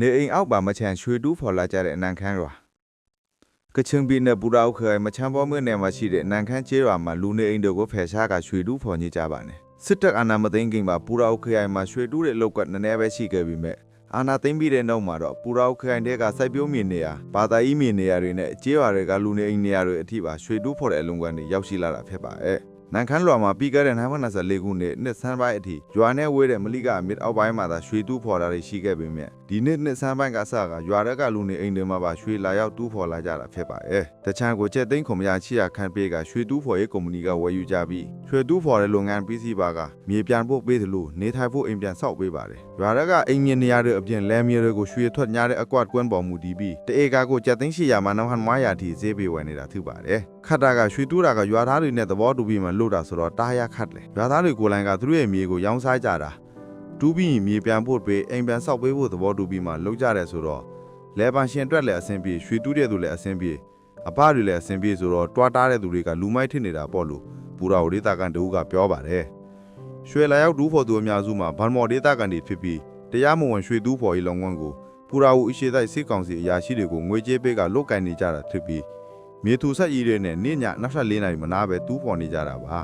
နေအိမ်အောက်ပါမချန်ရွှေတူးဖော်လာကြတဲ့အနံခမ်းရွာကချင်ပြည်နယ်ပူရာဥခရိုင်မချမ်းဘောမြို့နယ်မှာရှိတဲ့အနံခမ်းကျေးရွာမှာလူနေအိမ်တွေကိုဖယ်ရှားကရွှေတူးဖော်နေကြပါနဲ့စစ်တပ်အာဏာမသိမ်းခင်မှာပူရာဥခရိုင်မှာရွှေတူးတဲ့လောက်ကနည်းနည်းပဲရှိခဲ့ပြီးမြဲအာဏာသိမ်းပြီးတဲ့နောက်မှာတော့ပူရာဥခရိုင်တဲကစိုက်ပျိုးမြေနေရာဘာသာရေးမြေနေရာတွေနဲ့ကျေးရွာတွေကလူနေအိမ်နေရာတွေအထိပါရွှေတူးဖော်တဲ့အလုံကန်တွေရောက်ရှိလာတာဖြစ်ပါတယ် နန်ခမ်းလွာမှာပြီးခဲ့တဲ့1924ခုနှစ်နှစ်ဆန်းပိုင်းအထိရွာနဲ့ဝေးတဲ့မလိကအမြစ်အောက်ပိုင်းမှာသာရွှေတူးဖော်တာတွေရှိခဲ့ပေမဲ့ဒီနှစ်နှစ်ဆန်းပိုင်းကစကရွာတွေကလူနေအိမ်တွေမှာပါရွှေလာရောက်တူးဖော်လာကြတာဖြစ်ပါတယ်။တချမ်းကိုချက်သိန်းခုံမရချီရခန့်ပေးကရွှေတူးဖော်ရေးကုမ္ပဏီကဝယ်ယူကြပြီး ရွှေတူးဖော်တဲ့လုပ်ငန်းပြီးစီးပါကမြေပြန်ဖို့ပေးသလိုနေထိုင်ဖို့အိမ်ပြန်ဆောက်ပေးပါတယ်။ရွာတွေကအိမ်မြေနေရာတွေအပြင်လမ်းမြေတွေကိုရွှေထွက်ညာတဲ့အကွက်ကွင်းပေါ်မူတည်ပြီးတအေကာကိုချက်သိန်းရှိရမှာနောက်ဟန်မွားရာတီဈေးပေးဝယ်နေတာဖြစ်ပါတယ်။ခတ်တာကရွှေတူးတာကရွာသားတွေနဲ့သဘောတူပြီးမှလို့တာဆိုတော့တားရခတ်လေရွာသားတွေကိုယ်လိုင်းကသူတို့ရဲ့မြေကိုရောင်းစားကြတာတူးပြီးရင်မြေပြန်ဖို့ပေးအိမ်ပြန်ဆောက်ပေးဖို့သဘောတူပြီးမှလုပ်ကြတယ်ဆိုတော့လဲပန်ရှင်အတွက်လည်းအဆင်ပြေရွှေတူးတဲ့သူလည်းအဆင်ပြေအပတွေလည်းအဆင်ပြေဆိုတော့တွားတားတဲ့သူတွေကလူမိုက်ထစ်နေတာပေါ့လို့ ပူရာဝဒေတာကန်တူကပြောပါတယ်ရွှေလာရောက်တူးဖို့သူအများစုမှာဗန်မော်ဒေတာကန်တွေဖြစ်ပြီးတရားမဝင်ရွှေတူးဖို့ရေးလုံငန်းကိုပူရာဝအရှိတိုက်စစ်ကောင်စီအရာရှိတွေကိုငွေကြေးပေးကလုတ်ကင်နေကြတာဖြစ်ပြီးမြေသူဆက်ရည်တွေနဲ့နေ့ည24နာရီမနာပဲတူးဖော်နေကြတာပါ